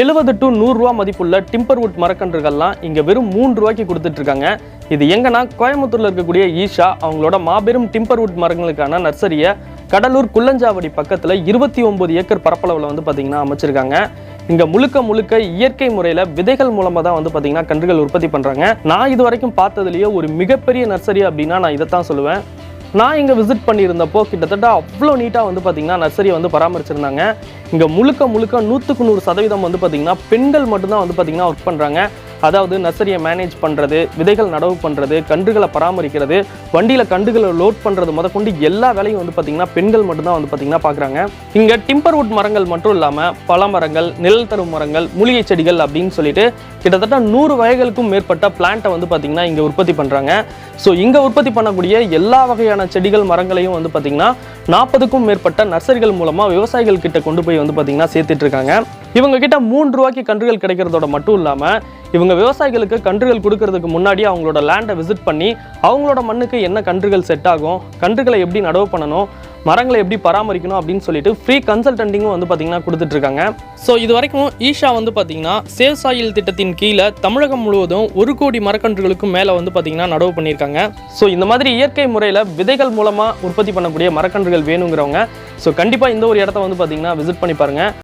எழுபது டு நூறுரூவா மதிப்புள்ள டிம்பர்வுட் மரக்கன்றுகள்லாம் இங்கே வெறும் மூன்று ரூபாய்க்கு கொடுத்துட்ருக்காங்க. இது எங்கன்னா கோயம்புத்தூரில் இருக்கக்கூடிய ஈஷா அவங்களோட மாபெரும் டிம்பர்வுட் மரங்களுக்கான நர்சரியை கடலூர் குள்ளஞ்சாவடி பக்கத்தில் இருபத்தி ஒம்பது ஏக்கர் பரப்பளவில் வந்து பார்த்திங்கன்னா அமைச்சிருக்காங்க. இங்கே முழுக்க முழுக்க இயற்கை முறையில் விதைகள் மூலமாக தான் வந்து பார்த்திங்கன்னா கன்றுகள் உற்பத்தி பண்ணுறாங்க நான் இது வரைக்கும் பார்த்ததுலேயே ஒரு மிகப்பெரிய நர்சரி அப்படின்னா நான் இதை தான் சொல்லுவேன். நான் இங்கே விசிட் பண்ணியிருந்தப்போ கிட்டத்தட்ட அவ்வளோ நீட்டாக வந்து பார்த்திங்கன்னா நர்சரியை வந்து பராமரிச்சிருந்தாங்க. இங்கே முழுக்க முழுக்க நூற்றுக்கு நூறு சதவீதம் வந்து பார்த்திங்கன்னா பெண்கள் மட்டும்தான் வந்து பார்த்திங்கன்னா ஒர்க் பண்ணுறாங்க அதாவது நர்சரியை மேனேஜ் பண்ணுறது விதைகள் நடவு பண்ணுறது கன்றுகளை பராமரிக்கிறது வண்டியில் கன்றுகளை லோட் பண்ணுறது முதற்கொண்டு எல்லா வேலையும் வந்து பார்த்திங்கன்னா பெண்கள் மட்டும்தான் வந்து பார்த்திங்கன்னா பார்க்குறாங்க இங்கே டிம்பர்வுட் மரங்கள் மட்டும் இல்லாமல் பல மரங்கள் நிழல் தரும் மரங்கள் மூலிகை செடிகள் அப்படின்னு சொல்லிட்டு கிட்டத்தட்ட நூறு வகைகளுக்கும் மேற்பட்ட பிளான்ட்டை வந்து பார்த்திங்கன்னா இங்கே உற்பத்தி பண்ணுறாங்க ஸோ இங்கே உற்பத்தி பண்ணக்கூடிய எல்லா வகையான செடிகள் மரங்களையும் வந்து பார்த்திங்கன்னா நாற்பதுக்கும் மேற்பட்ட நர்சரிகள் மூலமாக விவசாயிகள் கிட்ட கொண்டு போய் வந்து பார்த்திங்கன்னா சேர்த்துட்ருக்காங்க இவங்க கிட்ட மூன்று ரூபாய்க்கு கன்றுகள் கிடைக்கிறதோட மட்டும் இல்லாமல் இவங்க விவசாயிகளுக்கு கன்றுகள் கொடுக்கறதுக்கு முன்னாடி அவங்களோட லேண்டை விசிட் பண்ணி அவங்களோட மண்ணுக்கு என்ன கன்றுகள் செட் ஆகும் கன்றுகளை எப்படி நடவு பண்ணணும் மரங்களை எப்படி பராமரிக்கணும் அப்படின்னு சொல்லிட்டு ஃப்ரீ கன்சல்டன்டிங்கும் வந்து பார்த்தீங்கன்னா கொடுத்துட்ருக்காங்க ஸோ இது வரைக்கும் ஈஷா வந்து பார்த்தீங்கன்னா சேவ் சாயில் திட்டத்தின் கீழே தமிழகம் முழுவதும் ஒரு கோடி மரக்கன்றுகளுக்கும் மேலே வந்து பார்த்தீங்கன்னா நடவு பண்ணியிருக்காங்க. ஸோ இந்த மாதிரி இயற்கை முறையில் விதைகள் மூலமாக உற்பத்தி பண்ணக்கூடிய மரக்கன்றுகள் வேணுங்கிறவங்க ஸோ கண்டிப்பாக இந்த ஒரு இடத்த வந்து பார்த்தீங்கன்னா விசிட் பண்ணி பாருங்கள்